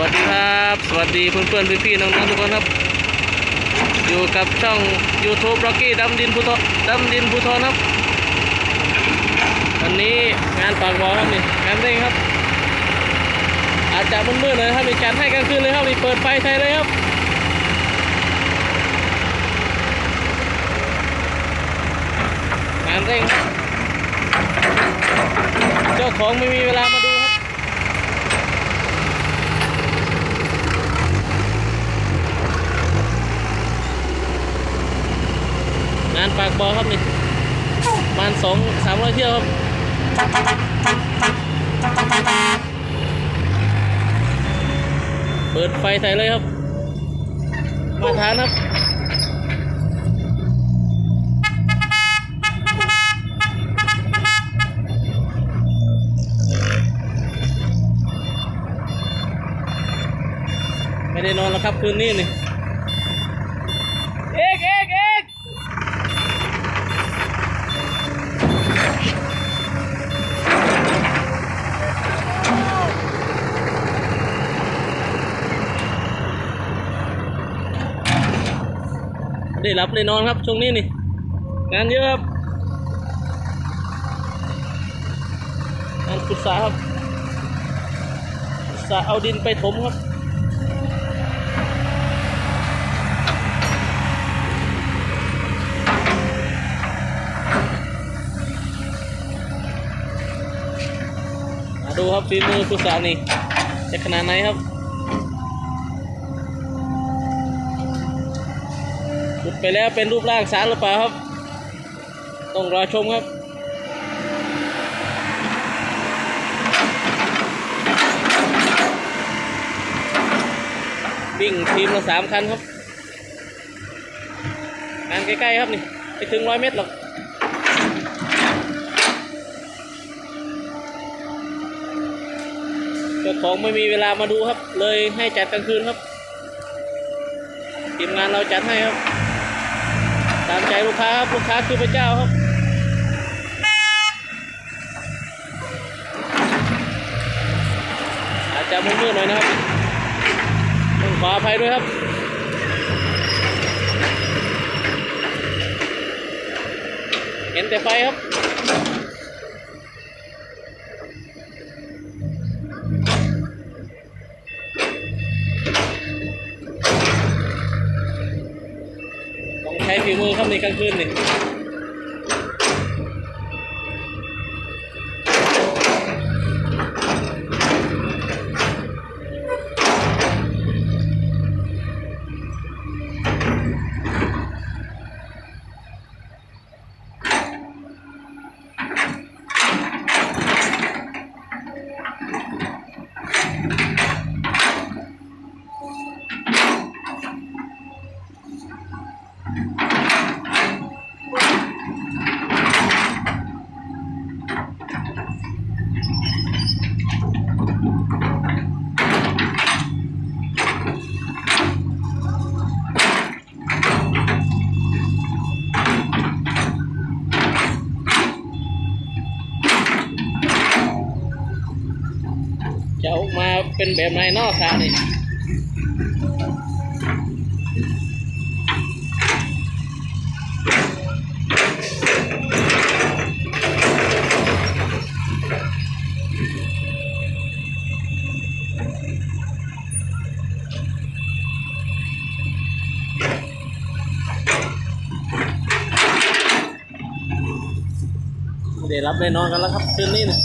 วัสดีครับ สวัสดีเพื่อนๆพี่ๆน้องๆทุกคนครับ อยู่กับช่อง YouTube Rocky ดำดินภูทรดำดินภูทรครับวันนี้งานปากบอครับนี่งานเร่งครับ อาจจะมืดๆหน่อยครับมีจัดให้กลางคืนเลยครับมีเปิดไฟใช้เลยครับงานเร่งครับเจ้าของไม่มีเวลามาดูครั บอครับนี่ประมาณสองสามร้อยเที่ยวครับเปิดไฟใส่เลยครับ มาทานครับไม่ได้นอนแล้วครับคืนนี้นี่เอกเอกเอก ได้รับได้นอนครับช่วงนี้นี่ งานเยอะครับงานขุดสระครับขุดสระเอาดินไปถมครับมาดูครับฝีมือผู้สานี่จะขนาดไหนครับ ขุดไปแล้วเป็นรูปร่างสารหรือเปล่าครับ ต้องรอชมครับวิ่งทีมละสามคันครับงานใกล้ๆครับนี่ไปถึงร้อยเมตรหรอกเจ้าของไม่มีเวลามาดูครับ เลยให้จัดกลางคืนครับ ทีมงานเราจัดให้ครับ ตามใจลูกค้าครับลูกค้าคือพระเจ้าครับอาจจะมืดๆหน่อยนะครับต้องขออภัยด้วยครับเห็นแต่ไฟครับ ฝีมือ เป็นแบบไหนนอกสระนี่ไม่ได้รับได้นอนกันแล้วครับคืนนี้นะ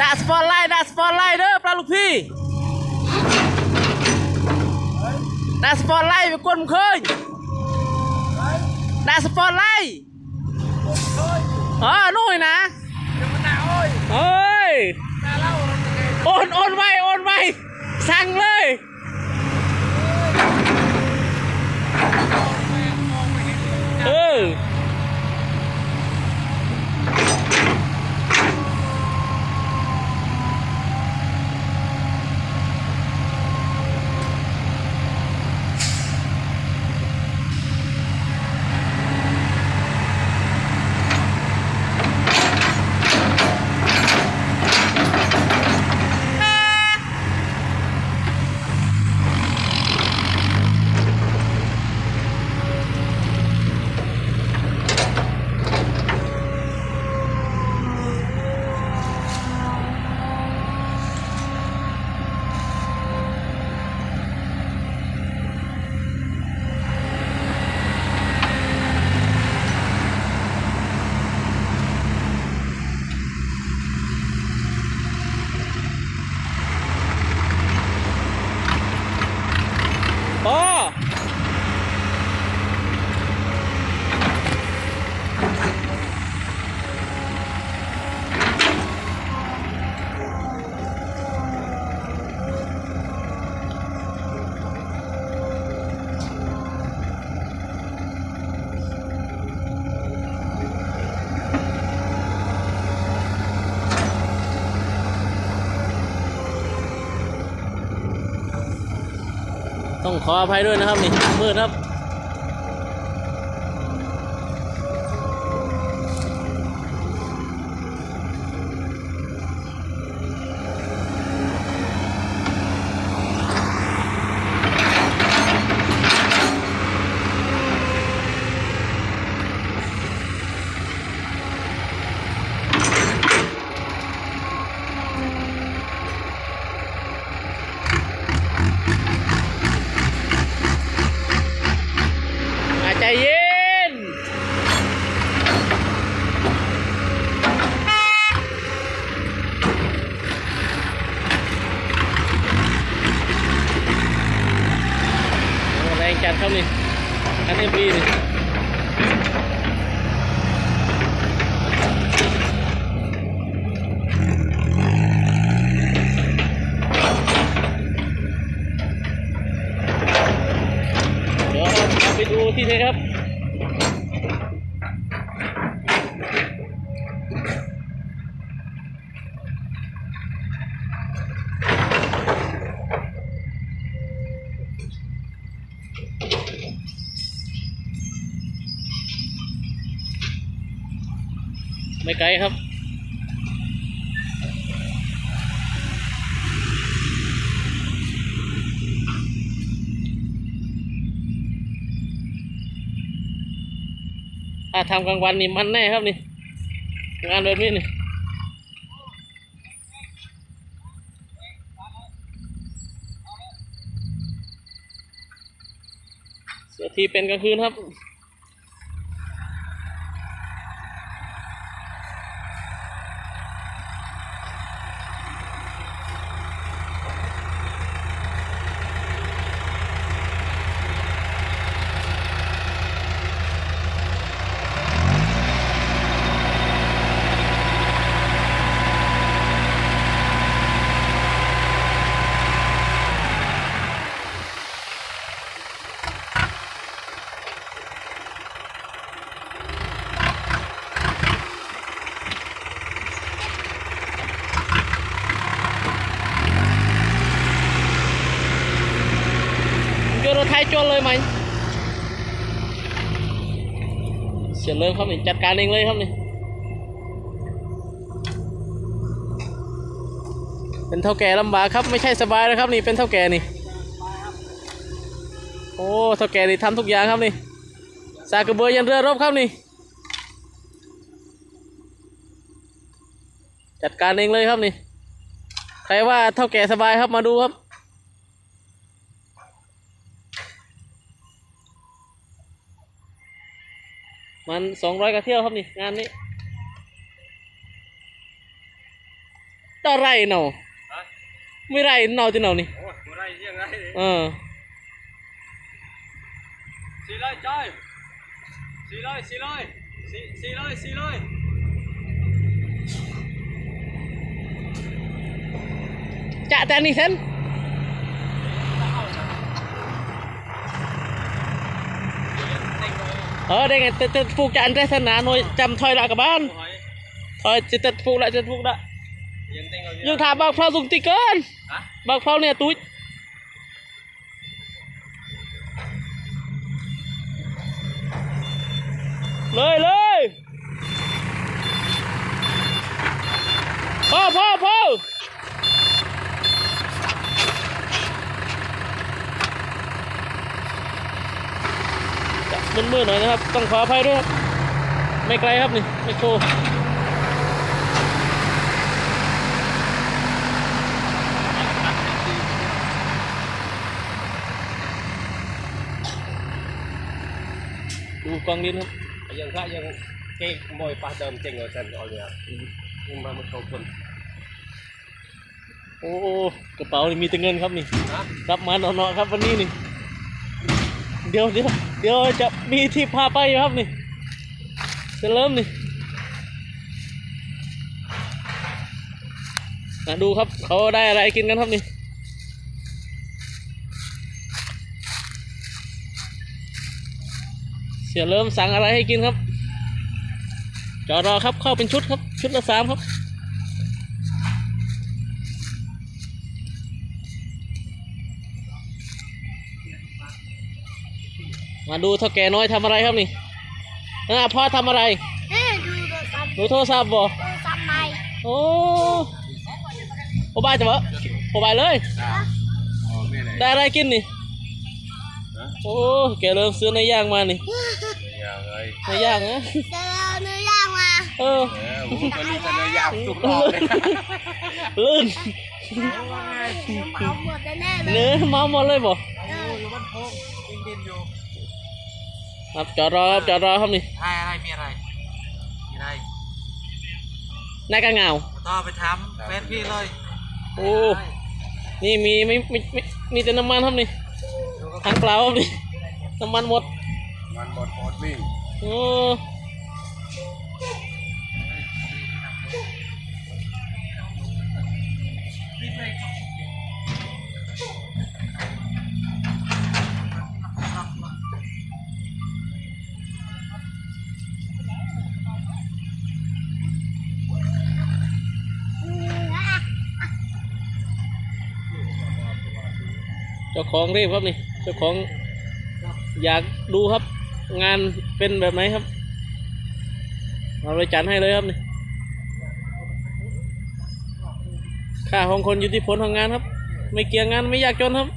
ดาสปอร์ไลท์ดาสปอร์ไลท์เด้อปลาลูกพี่ดาสปอร์ไลท์ไปกวนมึงเคยดาสปอร์ไลท์เออนู่นนะเอ้ยโอนโอนไปโอนไปสั่งเลยเออ พ ต้องขออภัยด้วยนะครับนี่มืดครับ อาใจเย็น โอ้แรงจัดครับนี่ คันเอ็มบีนี่เดี๋ยวเราไปดูที่นี่ครับ ไม่ไกลครับ ถ้าทำกลางวันนี่มันแน่ครับนี่ งานแบบนี้นี่เสียทีเป็นกลางคืนครับ โยนรถไทยจวนเลยไหม เสียเลยครับนี่จัดการเองเลยครับนี่เป็นเท่าแก่ลำบากครับไม่ใช่สบายนะครับนี่เป็นเท่าแก่นี่โอ้เท่าแก่นี่ทำทุกอย่างครับนี่สากกระเบือยันเรือรบครับนี่ จัดการเองเลยครับนี่ ใครว่าเท่าแก่สบายครับมาดูครับ มันสองร้อยกระเที่ยวครับนี่งานนี้ต่อไรเนาะฮะไม่ไรเนาที่เนานี่โอ้ยบ่ได้ยังไงเออสี่ร้อยจอยสี่ร้อยสี่ร้อยสี่สี่ร้อยสี่ร้อยแต่นี่เส้นเออได้ไงจะจะปลูกจานได้สน ờ đây ngày tết phụ chặn thế thân là nuôi chăm thôi đã các bạn thôi chỉ tết phụ lại tết phụ đã nhưng thả bằng phao dùng tí cơn bằng phao này túi lời lời มืดๆหน่อยนะครับ ต้องขออภัยด้วยครับ ไม่ไกลครับนี่ไม่โครดูกองดินครับยังพระยังเก๊กขโมยปลาเดิมเต็งเอาจันเอาเนี่ยยังมามันเขาคนโอ้โอ้กระเป๋านี่มีแต่เงินครับนี่ฮะรับมาเนาะๆครับวันนี้นี่ เดี๋ยวเดี๋ยวเดี๋ยวจะมีที่พาไปครับนี่จะเริ่มนี่มาดูครับเขาได้อะไรกินกันครับนี่เสียเริ่มสั่งอะไรให้กินครับ จอรอครับเข้าเป็นชุดครับ ชุดละสามครับ มาดูเท่าแก่น้อยทำอะไรครับนี่อ่าพ่อทำอะไรเอ้ยดูโทรศัพท์ดูโทรศัพท์บ่โทรศัพท์ใหม่โอ้โอบายจะบ่โอบายเลยอ๋อไม่ไหนได้อะไรกินนี่โอ้แกเริ่มซื้อในย่างมานี่ยังไงในย่างนะเจอเนื้อย่างมาเอเอออผมก็รู้กันเลยยาวสุกรอบเลยลื่นเหมาหมดแน่ๆเลยเนื้อเมาหมดเลยบ่เอออยู่บ้านโพงดินดินอยู่ ครับจอดรอครับจอดรอครับนี่อะไรอะไรมีอะไรมีอะไรนายกระเหงาต่อไปทำเฟซพี่เลยโอ้นี่มีไม่ไม่ไม่มีแต่น้ำมันครับนี่ทางเปล่าครับนี่น้ำมันหมดมันหมดหมดวิ่งโอ้ เจ้าของเรียบครับนี่ เจ้าของอยากดูครับ งานเป็นแบบไหนครับเราเลยจัดให้เลยครับนี่ค่าของคนอยู่ที่ผลของงานครับ ไม่เกี่ยงงานไม่อยากจนครับ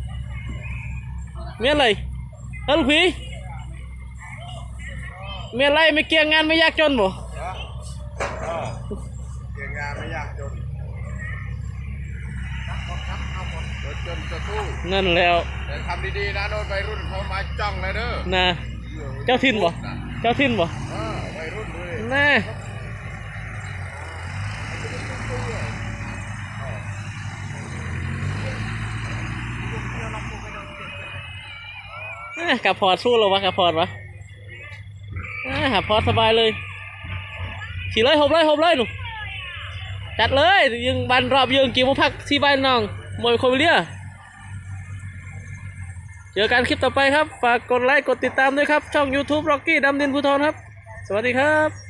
เมียอะไรเฮ้ยลูกพี่เมียอะไรไม่เกี่ยงงานไม่อยากจนบ่ เกียงานไม่ยากจนรถ จนจะสู้นั่นแล้วแต่ทำดีๆนะโดนวัยรุ่นเขามาจ้องเลยเด้อนะเจ้าทินบ่เจ้าทินบ่เออวัยรุ่นเลยแน่แน่กับพอร์ตสู้เหรอวะกับพอร์ตวะแน่หาพอร์ตสบายเลยขี่เลยหบเลยหบเลยหนูจัดเลยยิงบันรอบยิงกี่โมงพักที่บ้านน้องมวยโควิเลีย เจอกันคลิปต่อไปครับ ฝากกดไลค์กดติดตามด้วยครับ ช่อง YouTube Rocky ดำดินภูทรครับ สวัสดีครับ